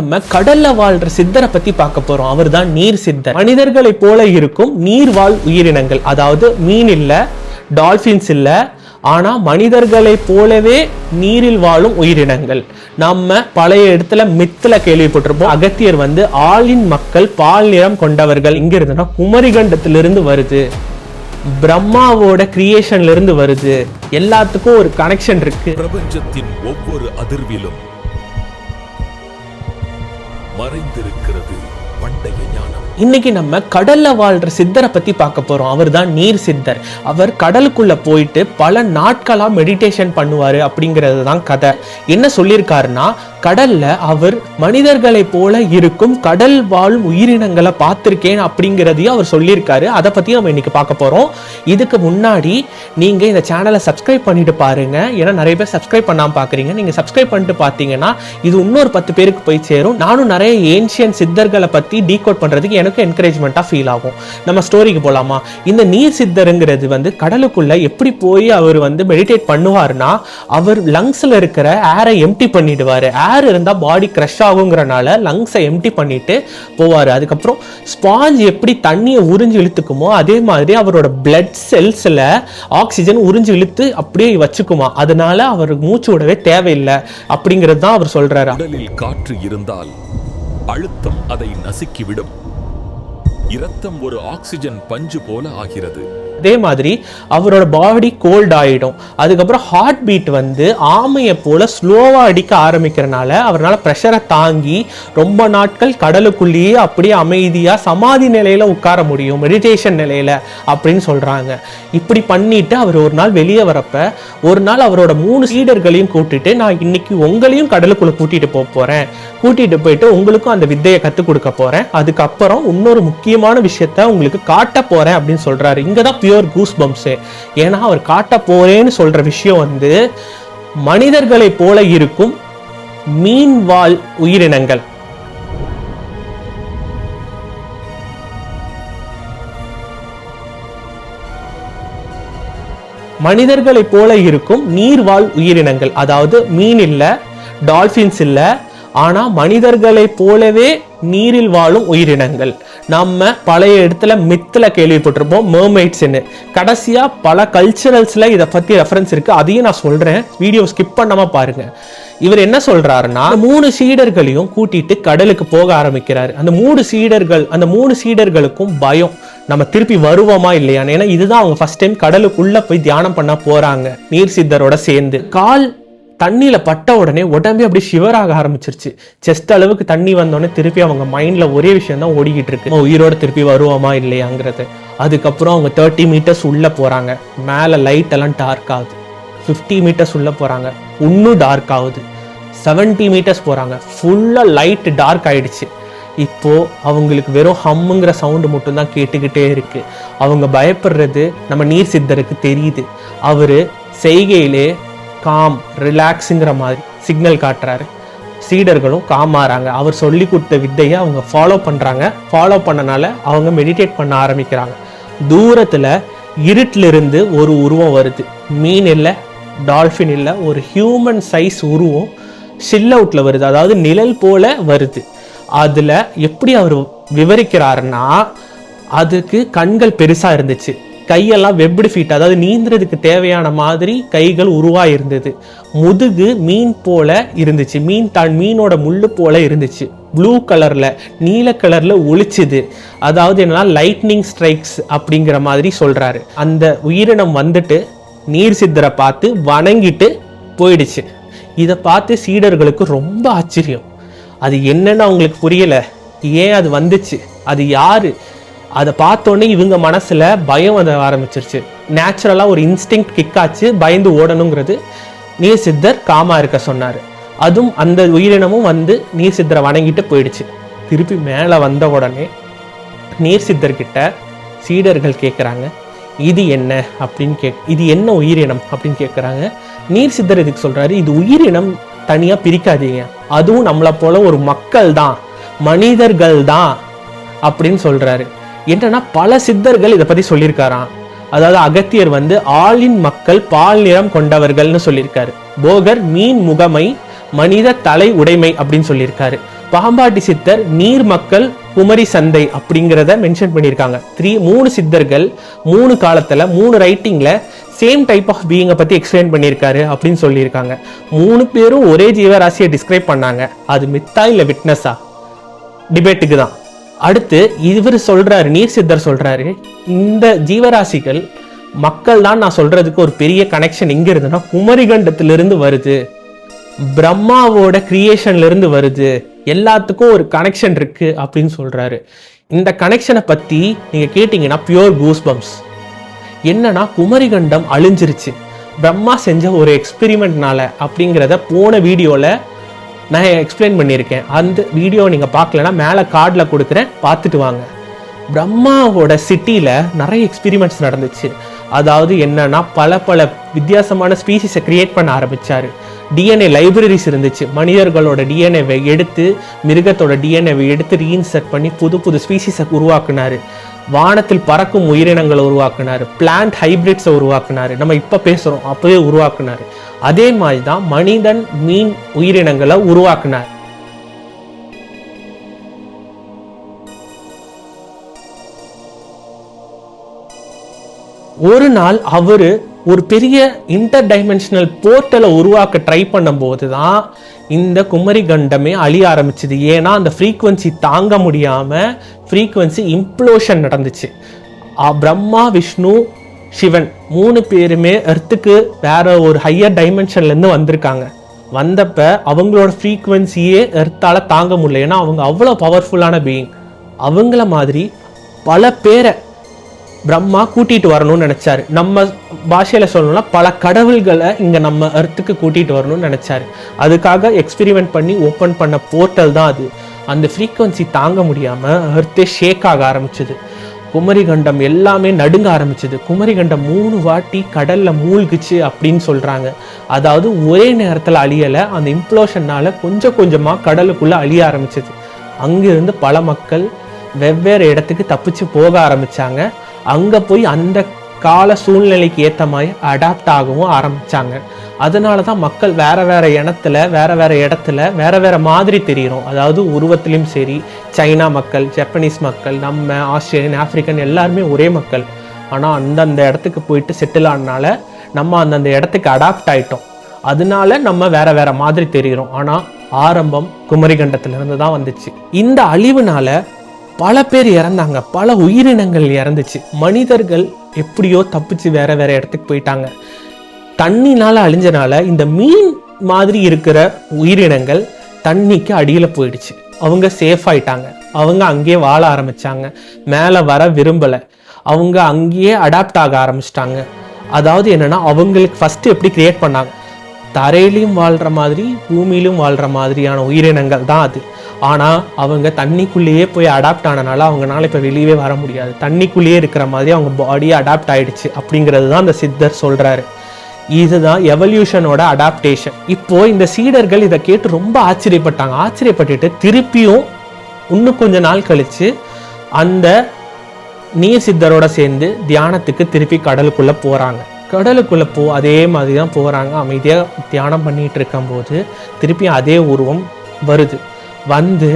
நம்ம கடல்ல வாழ்ற சித்தரை பத்தி பார்க்க போறோம். அவர் தான் நீர் சித்தர். மனிதர்களைப் போல இருக்கும் நீர் வாழ் உயிரினங்கள். அதாவது மீன் இல்ல டால்பின்ஸ் இல்ல ஆனா மனிதர்களை போலவே நீரில் வாழும் உயிரினங்கள். நம்ம பழைய இடத்துல மித்துல கேள்விப்பட்டிருப்போம். அகத்தியர் வந்து ஆளின் மக்கள் பால் நிறம் கொண்டவர்கள். இங்க இருந்துன்னா குமரிகண்டத்திலிருந்து வருது. பிரம்மாவோட கிரியேஷன்ல இருந்து வருது. எல்லாத்துக்கும் ஒரு கனெக்ஷன் இருக்கு. பிரபஞ்சத்தின் ஒவ்வொரு அதிர்விலும் மறைந்திருக்கிறது. பண்டைய ஞானம். இன்னைக்கு நம்ம கடல்ல வாழ்ற சித்தரை பத்தி பார்க்க போறோம். அவர் தான் நீர் சித்தர். அவர் கடலுக்குள்ள போயிட்டு பல நாட்களா மெடிடேஷன் பண்ணுவாரு அப்படிங்கிறது தான் கதை. என்ன சொல்லியிருக்காருன்னா கடல்ல அவர் மனிதர்களைப் போல இருக்கும் கடல் வாழும் உயிரினங்களை பார்த்திருக்கேன் அப்படிங்கிறதையும் அவர் சொல்லியிருக்காரு. அதை பத்தி நம்ம இன்னைக்கு பார்க்க போறோம். இதுக்கு முன்னாடி நீங்க இந்த சேனலை சப்ஸ்கிரைப் பண்ணிட்டு பாருங்க. ஏன்னா நிறைய பேர் சப்ஸ்கிரைப் பண்ணாம பாக்குறீங்க. நீங்க சப்ஸ்கிரைப் பண்ணிட்டு பார்த்தீங்கன்னா இது இன்னொரு பத்து பேருக்கு போய் சேரும். நானும் நிறைய ஏன்ஷியன் சித்தர்களை பத்தி டீகோட் பண்றதுக்கு எனக்கு என்கரேஜ்மெண்ட்டாக ஃபீல் ஆகும். நம்ம ஸ்டோரிக்கு போலாமா? இந்த நீர் சித்தருங்கிறது வந்து கடலுக்குள்ள எப்படி போய் அவர் வந்து மெடிடேட் பண்ணுவார்னா அவர் லங்ஸ்ல இருக்கிற ஏரை எம்டி பண்ணிடுவாரு. ஏர் இருந்தா பாடி க்ரஷ் ஆகுங்கிறனால லங்ஸை எம்டி பண்ணிட்டு போவார். அதுக்கப்புறம் ஸ்பாஞ்ச் எப்படி தண்ணியை உறிஞ்சு இழுத்துக்குமோ அதே மாதிரி அவரோட பிளட் செல்ஸில் ஆக்சிஜன் உறிஞ்சு இழுத்து அப்படியே வச்சுக்குமா. அதனால அவர் மூச்சு விடவே தேவையில்லை அப்படிங்கிறது தான் அவர் சொல்றாரு. உடலில் காற்று இருந்தால் அழுத்தம் அதை நசுக்கிவிடும். இரத்தம் ஒரு ஆக்சிஜன் பஞ்சு போல ஆகிறது. அதே மாதிரி அவரோட பாடி கோல்ட் ஆயிடும். அதுக்கப்புறம் ஹார்ட் பீட் வந்து ஆமையை போல ஸ்லோவா அடிக்க ஆரம்பிக்கிறனால அவரால் ப்ரெஷரை தாங்கி ரொம்ப நாட்கள் கடலுக்குள்ளேயே அப்படியே அமைதியா சமாதி நிலையில உட்கார முடியும். மெடிடேஷன் நிலையில அப்படின்னு சொல்றாங்க. இப்படி பண்ணிட்டு அவர் ஒரு நாள் வெளியே வரப்ப ஒரு நாள் அவரோட மூணு சீடர்களையும் கூட்டிட்டு நான் இன்னைக்கு உங்களையும் கடலுக்குள்ள கூட்டிட்டு போக போறேன். கூட்டிட்டு போயிட்டு உங்களுக்கும் அந்த வித்தையை கற்றுக் கொடுக்க போறேன். அதுக்கப்புறம் இன்னொரு முக்கியமான விஷயத்த உங்களுக்கு காட்ட போறேன் அப்படின்னு சொல்றாரு. இங்கதான் பியூர் கூஸ் பம்ப்ஸே ஏன்னா அவர் காட்ட போறேன்னு சொல்ற விஷயம் வந்து மனிதர்களைப் போல இருக்கும் மீன் வாழ் உயிரினங்கள். மனிதர்களைப் போல இருக்கும் நீர்வாழ் உயிரினங்கள். அதாவது மீன் இல்ல டால்ஃபின்ஸ் இல்ல ஆனா மனிதர்களைப் போலவே நீரில் வாழும் உயிரினங்கள். நம்ம பழைய இடத்துல மித்தில் கேள்விப்பட்டிருப்போம் mermaidsன்னு கடைசியாக பல கல்ச்சுரல்ஸில் இதை பற்றி ரெஃபரன்ஸ் இருக்குது அதையும் நான் சொல்கிறேன் வீடியோ ஸ்கிப் பண்ணாம பாருங்கள் இவர் என்ன சொல்கிறாருன்னா மூணு சீடர்களையும் கூட்டிட்டு கடலுக்கு போக ஆரம்பிக்கிறார். அந்த மூணு சீடர்கள் அந்த மூணு சீடர்களுக்கும் பயம். நம்ம திருப்பி வருவோமா இல்லையான்னு. ஏன்னா இதுதான் அவங்க ஃபர்ஸ்ட் டைம் கடலுக்குள்ளே போய் தியானம் பண்ண போகிறாங்க நீர் சித்தரோட சேர்ந்து. கால் தண்ணியில் பட்ட உடனே உடம்பே அப்படியே ஷிவராக ஆரம்பிச்சிருச்சு. செஸ்ட் அளவுக்கு தண்ணி வந்தோடனே திருப்பி அவங்க மைண்டில் ஒரே விஷயம் தான் ஓடிக்கிட்டு இருக்கு. உயிரோடு உயிரோட திருப்பி வருவோமா இல்லையாங்கிறது. அதுக்கப்புறம் அவங்க தேர்ட்டி மீட்டர்ஸ் உள்ளே போகிறாங்க மேலே லைட் எல்லாம் டார்க் ஆகுது. ஃபிஃப்டி மீட்டர்ஸ் உள்ளே போகிறாங்க இன்னும் டார்க் ஆகுது. 70 மீட்டர்ஸ் போகிறாங்க ஃபுல்லாக லைட் டார்க் ஆகிடுச்சு இப்போது அவங்களுக்கு வெறும் ஹம்முங்கிற சவுண்டு மட்டும்தான் கேட்டுக்கிட்டே இருக்குது அவங்க பயப்படுறது நம்ம நீர் சித்தருக்கு தெரியுது. அவர் செய்கையிலே காம் ரிலாக்ஸுங்கிற மாதிரி சிக்னல் காட்டுறாரு. சீடர்களும் காமாறாங்க அவர் சொல்லி கொடுத்த வித்தையை அவங்க ஃபாலோ பண்ணுறாங்க ஃபாலோ பண்ணனால அவங்க மெடிடேட் பண்ண ஆரம்பிக்கிறாங்க. தூரத்தில் இருட்டிலிருந்து ஒரு உருவம் வருது. மீன் இல்லை டால்ஃபின் இல்லை ஒரு ஹியூமன் சைஸ் உருவம் ஷில் அவுட்டில் வருது. அதாவது நிழல் போல் வருது. அதில் எப்படி அவர் விவரிக்கிறாருன்னா அதுக்கு கண்கள் பெருசாக இருந்துச்சு. கையெல்லாம் வெப்டு ஃபீட் அதாவது நீந்துறதுக்கு தேவையான மாதிரி கைகள் உருவா இருந்தது முதுகு மீன் போல இருந்துச்சு. மீன் தான் மீனோட முள்ளு போல இருந்துச்சு. ப்ளூ கலரில் நீல கலரில் ஒழிச்சுது அதாவது என்னன்னா லைட்னிங் ஸ்ட்ரைக்ஸ் அப்படிங்கிற மாதிரி சொல்கிறாரு அந்த உயிரினம் வந்துட்டு நீர் சித்தரை பார்த்து வணங்கிட்டு போயிடுச்சு. இதை பார்த்து சீடர்களுக்கு ரொம்ப ஆச்சரியம். அது என்னன்னு அவங்களுக்கு புரியலை. ஏன் அது வந்துச்சு? அது யாரு? அதை பார்த்தோன்னே இவங்க மனசில் பயம் வர ஆரம்பிச்சிருச்சு. நேச்சுரலாக ஒரு இன்ஸ்டிங் கிக் ஆச்சு பயந்து ஓடணுங்கிறது. நீர் சித்தர் காமா இருக்க சொன்னார். அதுவும் அந்த உயிரினமும் வந்து நீர் சித்தரை வணங்கிட்டு போயிடுச்சு. திருப்பி மேலே வந்த உடனே நீர் சித்தர்கிட்ட சீடர்கள் கேட்குறாங்க இது என்ன? அப்படின்னு கேக் இது என்ன உயிரினம்? அப்படின்னு கேட்குறாங்க நீர் சித்தர் இதுக்கு சொல்கிறாரு இது உயிரினம் தனியாக பிரிக்காதீங்க. அதுவும் நம்மளை போல ஒரு மக்கள் தான் மனிதர்கள் தான் அப்படின்னு சொல்கிறாரு என்னன்னா பல சித்தர்கள் இதை பத்தி சொல்லியிருக்காராம். அதாவது அகத்தியர் வந்து ஆளின் மக்கள் பால் நிறம் கொண்டவர்கள்னு சொல்லியிருக்காரு. போகர் மீன் முகமை மனித தலை உடைமை அப்படின்னு சொல்லியிருக்காரு. பாம்பாட்டி சித்தர் நீர் மக்கள் குமரி சந்தை அப்படிங்கிறத மென்ஷன் பண்ணியிருக்காங்க. த்ரீ மூணு சித்தர்கள் மூணு காலத்தில் மூணு ரைட்டிங்கில் சேம் டைப் ஆஃப் பீயிங்கை பற்றி எக்ஸ்பிளைன் பண்ணியிருக்காரு அப்படின்னு சொல்லியிருக்காங்க. மூணு பேரும் ஒரே ஜீவராசியை டிஸ்கிரைப் பண்ணாங்க. அது மித்தா இல்லை விட்னஸா டிபேட்டுக்கு தான். அடுத்து இவர் சொல்றாரு நீர் சித்தர் சொல்றாரு இந்த ஜீவராசிகள் மக்கள் தான் நான் சொல்றதுக்கு ஒரு பெரிய கனெக்ஷன் எங்க இருந்துன்னா குமரிகண்டத்திலிருந்து வருது. பிரம்மாவோட கிரியேஷன்ல இருந்து வருது. எல்லாத்துக்கும் ஒரு கனெக்ஷன் இருக்கு அப்படின்னு சொல்றாரு. இந்த கனெக்ஷனை பத்தி நீங்க கேட்டீங்கன்னா பியோர் கூஸ் பம்ப்ஸ் என்னன்னா குமரிகண்டம் அழிஞ்சிருச்சு. பிரம்மா செஞ்ச ஒரு எக்ஸ்பெரிமெண்ட்னால அப்படிங்கிறத போன வீடியோவில் நான் எக்ஸ்பிளைன் பண்ணியிருக்கேன். அந்த வீடியோ நீங்கள் பார்க்கலனா மேலே கார்டில் கொடுக்குறேன். பார்த்துட்டு வாங்க. பிரம்மாவோட சிட்டியில் நிறைய எக்ஸ்பிரிமெண்ட்ஸ் நடந்துச்சு. அதாவது என்னன்னா பல பல வித்தியாசமான ஸ்பீசிஸை கிரியேட் பண்ண ஆரம்பித்தார் டிஎன்ஏ லைப்ரரிஸ் இருந்துச்சு. மனிதர்களோட டிஎன்ஏவை எடுத்து மிருகத்தோட டிஎன்ஏவை எடுத்து ரீஇன்சர்ட் பண்ணி புது புது ஸ்பீசிஸை உருவாக்குனாரு. வானத்தில் பறக்கும் உயிரினங்களை உருவாக்குனாரு. பிளான்ட் ஹைபிரிட்ஸை உருவாக்குனாரு. நம்ம இப்போ பேசுகிறோம் அப்போவே உருவாக்குனாரு. அதே மாதிரி தான் மனிதன் மீன் உயிரினங்களை உருவாக்குனார். ஒரு நாள் அவரு ஒரு பெரிய இன்டர் டைமென்ஷனல் போர்ட்டலை உருவாக்க ட்ரை பண்ணும்போது தான் இந்த குமரி கண்டமே அழிய ஆரம்பிச்சுது. ஏன்னா அந்த ஃப்ரீக்குவென்சி தாங்க முடியாமல் ஃப்ரீக்குவென்சி இம்ப்ளோஷன் நடந்துச்சு. பிரம்மா விஷ்ணு சிவன் மூணு பேருமே எர்த்துக்கு வேற ஒரு ஹையர் டைமென்ஷன்லேருந்து வந்திருக்காங்க. வந்தப்ப அவங்களோட ஃப்ரீக்குவென்சியே எர்த்தால் தாங்க முடியல. ஏன்னா அவங்க அவ்வளோ பவர்ஃபுல்லான பீயிங் அவங்கள மாதிரி பல பேரை பிரம்மா கூட்டிகிட்டு வரணும்னு நினச்சாரு. நம்ம பாஷையில் சொல்லணும்னா பல கடவுள்களை இங்கே நம்ம எர்த்துக்கு கூட்டிகிட்டு வரணும்னு நினச்சாரு. அதுக்காக எக்ஸ்பெரிமெண்ட் பண்ணி ஓப்பன் பண்ண போர்ட்டல் தான் அது. அந்த ஃப்ரீக்குவன்சி தாங்க முடியாமல் எர்த்தே ஷேக் ஆக ஆரம்பிச்சது. குமரிகண்டம் எல்லாமே நடுங்க ஆரம்பிச்சது. குமரிகண்டம் மூணு வாட்டி கடல்ல மூழ்கிச்சு அப்படின்னு சொல்றாங்க. அதாவது ஒரே நேரத்தில் அழியலை அந்த இம்ப்ளோஷன்னால கொஞ்சம் கொஞ்சமா கடலுக்குள்ள அழிய ஆரம்பிச்சது. அங்கிருந்து பல மக்கள் வெவ்வேறு இடத்துக்கு தப்பிச்சு போக ஆரம்பிச்சாங்க. அங்க போய் அந்த கால சூழ்நிலைக்கு ஏற்ற மாதிரி அடாப்ட் ஆகவும் ஆரம்பித்தாங்க அதனால தான் மக்கள் வேற வேற இனத்தில் வேற வேறு இடத்துல வேறு வேறு மாதிரி தெரியிறோம். அதாவது உருவத்திலையும் சரி சைனா மக்கள் ஜப்பனீஸ் மக்கள் நம்ம ஆஸ்திரேலியன் ஆப்பிரிக்கன் எல்லாருமே ஒரே மக்கள். ஆனால் அந்தந்த இடத்துக்கு போயிட்டு செட்டில் ஆனால நம்ம அந்தந்த இடத்துக்கு அடாப்ட் ஆகிட்டோம் அதனால நம்ம வேற வேற மாதிரி தெரிகிறோம் ஆனால் ஆரம்பம் குமரிகண்டத்திலிருந்து தான் வந்துச்சு. இந்த அழிவுனால பல பேர் இறந்தாங்க. பல உயிரினங்கள் இறந்துச்சு. மனிதர்கள் எப்படியோ தப்பிச்சு வேற வேற இடத்துக்கு போயிட்டாங்க. தண்ணினால அழிஞ்சனால இந்த மீன் மாதிரி இருக்கிற உயிரினங்கள் தண்ணிக்கு அடியில் போயிடுச்சு. அவங்க சேஃப் ஆயிட்டாங்க. அவங்க அங்கேயே வாழ ஆரம்பிச்சாங்க. மேலே வர விரும்பலை. அவங்க அங்கேயே அடாப்ட் ஆக ஆரம்பிச்சிட்டாங்க. அதாவது என்னன்னா அவங்களுக்கு ஃபர்ஸ்ட் எப்படி கிரியேட் பண்ணாங்க? தரையிலையும் வாழ்கிற மாதிரி பூமியிலும் வாழ்கிற மாதிரியான உயிரினங்கள் தான் அது. ஆனால் அவங்க தண்ணிக்குள்ளேயே போய் அடாப்ட் ஆனனால அவங்கனால இப்போ வெளியவே வர முடியாது. தண்ணிக்குள்ளேயே இருக்கிற மாதிரி அவங்க பாடியே அடாப்ட் ஆகிடுச்சு அப்படிங்கிறது தான் அந்த சித்தர் சொல்கிறாரு இதுதான் எவல்யூஷனோட அடாப்டேஷன் இப்போது இந்த சீடர்கள் இதை கேட்டு ரொம்ப ஆச்சரியப்பட்டாங்க. ஆச்சரியப்பட்டுட்டு திருப்பியும் இன்னும் கொஞ்ச நாள் கழித்து அந்த நீர் சித்தரோட சேர்ந்து தியானத்துக்கு திருப்பி கடலுக்குள்ளே போகிறாங்க கடலுக்குள்ள போ அதே மாதிரி தான் போகிறாங்க அமைதியாக தியானம் பண்ணிகிட்டு இருக்கும்போது திருப்பி அதே உருவம் வருது. வந்து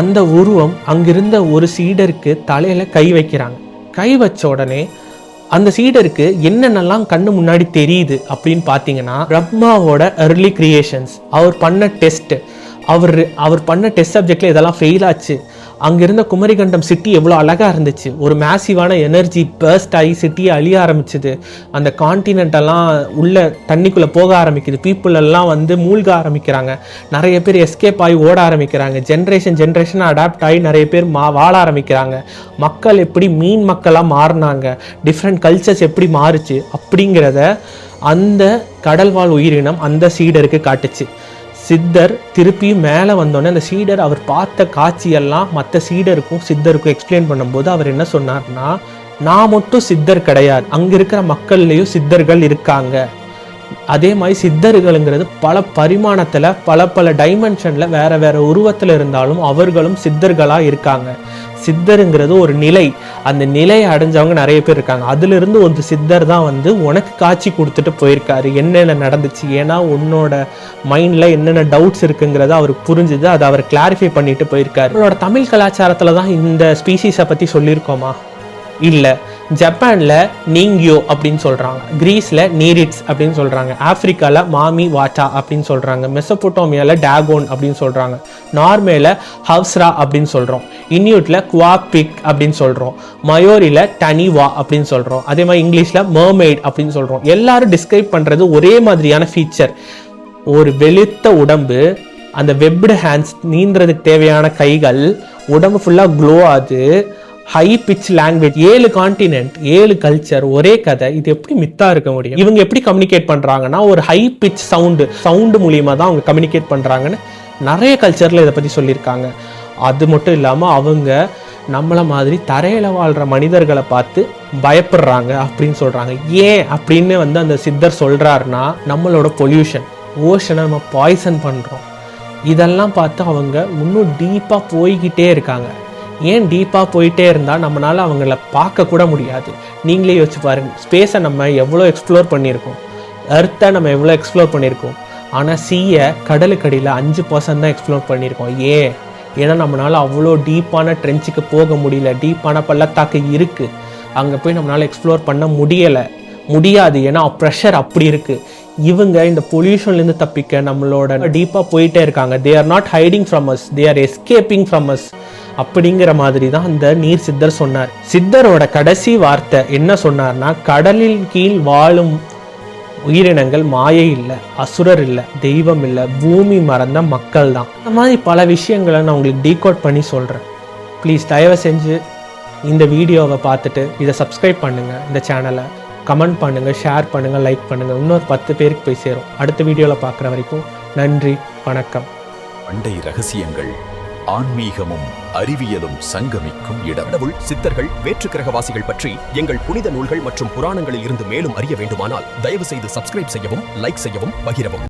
அந்த உருவம் அங்கிருந்த ஒரு சீடருக்கு தலையில் கை வைக்கிறாங்க. கை வச்ச உடனே அந்த சீடருக்கு என்னென்னலாம் கண்ணு முன்னாடி தெரியுது அப்படின்னு பார்த்தீங்கன்னா பிரம்மாவோட அர்லி கிரியேஷன்ஸ் அவர் பண்ண டெஸ்ட்டு அவர் அவர் பண்ண டெஸ்ட் சப்ஜெக்டில் இதெல்லாம் ஃபெயில் ஆச்சு. அங்கே இருந்த குமரிகண்டம் சிட்டி எவ்வளோ அழகாக இருந்துச்சு. ஒரு மேசிவான எனர்ஜி பர்ஸ்ட் ஆகி சிட்டியை அழிய ஆரம்பிச்சுது. அந்த கான்டினென்ட் உள்ள தண்ணிக்குள்ளே போக ஆரம்பிக்குது. பீப்புள் எல்லாம் வந்து மூழ்க ஆரம்பிக்கிறாங்க. நிறைய பேர் எஸ்கேப் ஆகி ஓட ஆரம்பிக்கிறாங்க. ஜென்ரேஷன் ஜென்ரேஷனாக அடாப்ட் ஆகி நிறைய பேர் மா வாழ ஆரம்பிக்கிறாங்க. மக்கள் எப்படி மீன் மக்களாக மாறினாங்க. டிஃப்ரெண்ட் கல்ச்சர்ஸ் எப்படி மாறுச்சு அப்படிங்கிறத அந்த கடல்வாழ் உயிரினம் அந்த சீடருக்கு காட்டுச்சு. சித்தர் திருப்பி மேலே வந்தோடனே அந்த சீடர் அவர் பார்த்த காட்சியெல்லாம் மற்ற சீடருக்கும் சித்தருக்கும் எக்ஸ்பிளைன் பண்ணும்போது அவர் என்ன சொன்னார்னா நான் மட்டும் சித்தர் கிடையாது. அங்க இருக்கிற மக்கள்லயும் சித்தர்கள் இருக்காங்க. அதே மாதிரி சித்தர்களுங்கிறது பல பரிமாணத்தில் பல பல டைமென்ஷனில் வேற வேற உருவத்தில் இருந்தாலும் அவர்களும் சித்தர்களாக இருக்காங்க. சித்தருங்கிறது ஒரு நிலை. அந்த நிலையை அடைஞ்சவங்க நிறைய பேர் இருக்காங்க. அதிலிருந்து ஒரு சித்தர் தான் வந்து உனக்கு காட்சி கொடுத்துட்டு போயிருக்காரு. என்னென்ன நடந்துச்சு? ஏன்னா உன்னோட மைண்டில் என்னென்ன டவுட்ஸ் இருக்குங்கிறத அவருக்கு புரிஞ்சுது. அதை அவர் கிளாரிஃபை பண்ணிட்டு போயிருக்காரு. நம்மளோட தமிழ் கலாச்சாரத்தில் தான் இந்த ஸ்பீசிஸை பற்றி சொல்லியிருக்கோமா? இல்லை. ஜப்பானில் நீங்கியோ அப்படின்னு சொல்கிறாங்க கிரீஸில் நீரிட்ஸ் அப்படின்னு சொல்கிறாங்க ஆஃப்ரிக்காவில் மாமி வாட்டா அப்படின்னு சொல்கிறாங்க மெசபோட்டோமியாவில் டேகோன் அப்படின்னு சொல்கிறாங்க நார்மேல ஹவ்ஸ்ரா அப்படின்னு சொல்கிறோம் இன்யூட்டில் குவாபிக் அப்படின்னு சொல்கிறோம் மயோரியில் டனிவா அப்படின்னு சொல்கிறோம் அதே மாதிரி இங்கிலீஷில் மர்மெய்ட் அப்படின்னு சொல்கிறோம் எல்லாரும் டிஸ்கிரைப் பண்ணுறது ஒரே மாதிரியான ஃபீச்சர் ஒரு வெளுத்த உடம்பு அந்த வெப்டு ஹேண்ட்ஸ் நீந்துறதுக்கு தேவையான கைகள் உடம்பு ஃபுல்லாக க்ளோ ஆகுது. ஹை பிச் லாங்குவேஜ் ஏழு கான்டினென்ட் ஏழு கல்ச்சர் ஒரே கதை. இது எப்படி மித்தா இருக்க முடியும்? இவங்க எப்படி கம்யூனிகேட் பண்றாங்கன்னா ஒரு ஹை பிச் சவுண்டு சவுண்டு மூலியமா தான் அவங்க கம்யூனிகேட் பண்றாங்கன்னு நிறைய கல்ச்சர்ல இதை பத்தி சொல்லியிருக்காங்க. அது மட்டும் இல்லாம அவங்க நம்மள மாதிரி தரையில வாழ்ற மனிதர்களை பார்த்து பயப்படுறாங்க அப்படின்னு சொல்றாங்க. ஏன் அப்படின்னு வந்து அந்த சித்தர் சொல்றாருன்னா நம்மளோட பொல்யூஷன் ஓஷனை நம்ம பாய்சன் பண்றோம். இதெல்லாம் பார்த்து அவங்க இன்னும் டீப்பாக போய்கிட்டே இருக்காங்க. ஏன் டீப்பாக போயிட்டே இருந்தால் நம்மளால் அவங்கள பார்க்க கூட முடியாது. நீங்களே யோசிச்சு பாருங்க. ஸ்பேஸை நம்ம எவ்வளோ எக்ஸ்ப்ளோர் பண்ணியிருக்கோம். அர்த்தை நம்ம எவ்வளோ எக்ஸ்ப்ளோர் பண்ணியிருக்கோம். ஆனால் சீயை கடலுக்கடியில் அஞ்சு பர்சன்ட் தான் எக்ஸ்ப்ளோர் பண்ணியிருக்கோம். ஏன் ஏன்னா நம்மளால் அவ்வளோ டீப்பான ட்ரென்ச்சுக்கு போக முடியல. டீப்பான பள்ளத்தாக்கு இருக்குது அங்கே போய் நம்மளால் எக்ஸ்ப்ளோர் பண்ண முடியலை. முடியாது. ஏன்னா ப்ரெஷர் அப்படி இருக்குது இவங்க இந்த பொல்யூஷன்லேருந்து தப்பிக்க நம்மளோட டீப்பாக போயிட்டே இருக்காங்க. They are not hiding from us they are escaping from us அப்படிங்கிற மாதிரி தான் அந்த நீர் சித்தர் சொன்னார். சித்தரோட கடைசி வார்த்தை என்ன சொன்னார்னா கடலில் கீழ் வாழும் உயிரினங்கள் மாயை இல்லை அசுரர் இல்லை தெய்வம் இல்லை பூமி மறந்த மக்கள் தான். இந்த மாதிரி பல விஷயங்களை நான் உங்களுக்கு டீகோட் பண்ணி சொல்கிறேன் ப்ளீஸ் தயவு செஞ்சு இந்த வீடியோவை பார்த்துட்டு இதை சப்ஸ்கிரைப் பண்ணுங்கள் இந்த சேனலை கமெண்ட் பண்ணுங்கள் ஷேர் பண்ணுங்கள் லைக் பண்ணுங்கள் இன்னொரு பத்து பேருக்கு போய் சேரும். அடுத்த வீடியோவில் பார்க்குற வரைக்கும் நன்றி வணக்கம். பண்டை ரகசியங்கள் ஆன்மீகமும் அறிவியலும் சங்கமிக்கும் இடம். கடவுள் சித்தர்கள் வேற்று கிரகவாசிகள் பற்றி எங்கள் புனித நூல்கள் மற்றும் புராணங்களில் இருந்து மேலும் அறிய வேண்டுமானால் தயவு செய்து சப்ஸ்கிரைப் செய்யவும் லைக் செய்யவும் பகிரவும்.